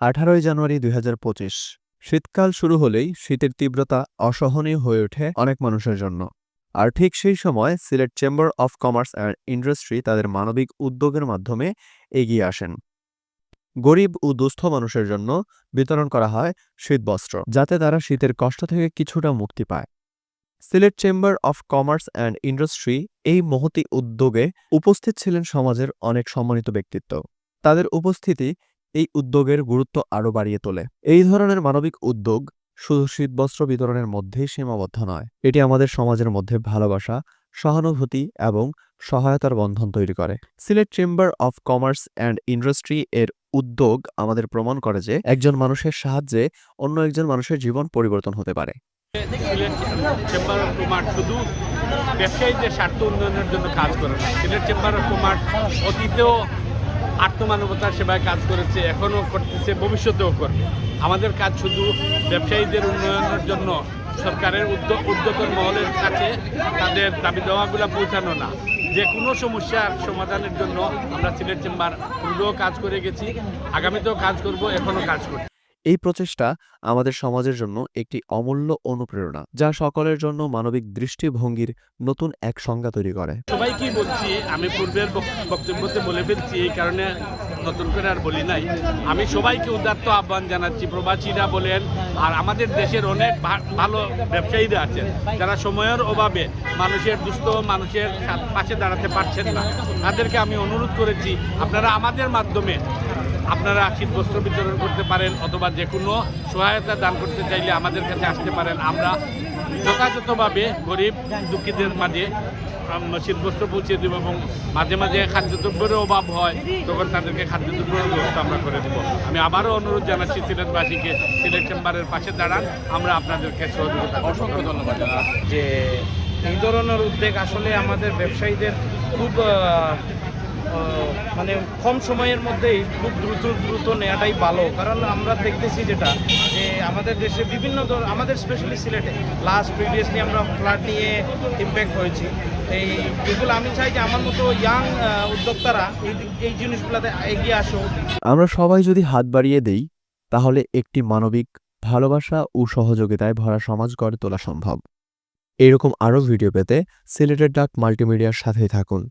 আঠারোই জানুয়ারি দুই হাজার পঁচিশ। শীতকাল শুরু হলেই শীতের তীব্রতা অসহনীয় হয়ে ওঠে অনেক মানুষের জন্য। আর ঠিক সেই সময় Sylhet chamber of commerce and industry তাদের মানবিক উদ্যোগের মাধ্যমে এগিয়ে আসেন। গরিব ও দুস্থ মানুষের জন্য বিতরণ করা হয় শীতবস্ত্র, যাতে তারা শীতের কষ্ট থেকে কিছুটা মুক্তি পায়। Sylhet chamber of commerce and industry এই মহতি উদ্যোগে উপস্থিত ছিলেন সমাজের অনেক সম্মানিত ব্যক্তিত্ব। তাদের উপস্থিতি এই উদ্যোগের গুরুত্ব আরও বাড়িয়ে তোলে। এই ধরনের মানবিক উদ্যোগ শুধু শীতবস্ত্র বিতরণের মধ্যেই সীমাবদ্ধ নয়, এটি আমাদের সমাজের মধ্যে ভালোবাসা, সহানুভূতি এবং সহায়তার বন্ধন তৈরি করে। Sylhet chamber of commerce and industry এর উদ্যোগ আমাদের প্রমাণ করে যে একজন মানুষের সাহায্যে অন্য একজন মানুষের জীবন পরিবর্তন হতে পারে। সিলেট চেম্বার শুধু ব্যবসায়ীদের স্বার্থ উন্নয়নের জন্য কাজ করে না, সিলেট চেম্বার অফ কমার্স অতীতেও আত্মমানবতার সেবায় কাজ করেছে, এখনও করতেছে, ভবিষ্যতেও করবে। আমাদের কাজ শুধু ব্যবসায়ীদের উন্নয়নের জন্য, সরকারের উদ্যোগ উদ্যোগের মহলের কাছে তাদের দাবি দাওয়াগুলো পৌঁছানো না। যে কোনো সমস্যার সমাধানের জন্য আমরা সিলেট চেম্বার পূর্বেও কাজ করে গেছি, আগামীতেও কাজ করব, এখনও কাজ করব এই প্রচেষ্টা আমাদের সমাজের জন্য একটি অমূল্য অনুপ্রেরণা, যা সকলের জন্য মানবিক দৃষ্টিভঙ্গির নতুন এক সংজ্ঞা তৈরি করে। সবাইকেই বলছি, আমি পূর্বের বক্তব্যতে বলে ফেলছি, এই কারণে নতুন করে আর বলি নাই। আমি সবাইকে উদাত্ত আহ্বান জানাচ্ছি, প্রবাসীরা বলেন, আর আমাদের দেশের অনেক ভালো ব্যবসায়ীরা আছেন, যারা সময়ের অভাবে মানুষের দুস্থ, মানুষের পাশে দাঁড়াতে পারছেন না। তাদেরকে আমি অনুরোধ করেছি, আপনারা আমাদের মাধ্যমে আপনারা শীতবস্ত্র বিতরণ করতে পারেন অথবা যে কোনো সহায়তা দান করতে চাইলে আমাদের কাছে আসতে পারেন। আমরা যথাযথভাবে গরিব, দুঃখীদের মাঝে শীতবস্ত্র পৌঁছে দেবো এবং মাঝে মাঝে খাদ্যদ্রব্যের অভাব হয়, তখন তাদেরকে খাদ্যদ্রব্যের ব্যবস্থা আমরা করে দেবো। আমি আবারও অনুরোধ জানাচ্ছি সিলেটবাসীকে, সিলেট চেম্বারের পাশে দাঁড়ান, আমরা আপনাদেরকে সহযোগিতা অসংখ্য ধন্যবাদ যে এই ধরনের উদ্যোগ আসলে আমাদের ব্যবসায়ীদের খুব মানে কম সময়ের মধ্যেই খুব দ্রুত দ্রুত নেওয়াটাই ভালো। কারণ আমরা দেখতেছি যেটা, যে আমাদের দেশে বিভিন্ন ধর, আমাদের স্পেশালি সিলেটে লাস্ট প্রিভিয়াসলি আমরা ফ্লাড নিয়ে ইম্প্যাক্ট হয়েছি। এই যেগুলো আমি চাই যে আমার মতো ইয়াং উদ্যোক্তারা এই জিনিসগুলোতে এগিয়ে আসুক। আমরা সবাই যদি হাত বাড়িয়ে দেই, তাহলে একটি মানবিক ভালোবাসা ও সহযোগিতায় ভরা সমাজ গড়ে তোলা সম্ভব। এরকম আরও ভিডিও পেতে সিলেটের ডাক মাল্টিমিডিয়ার সাথেই থাকুন।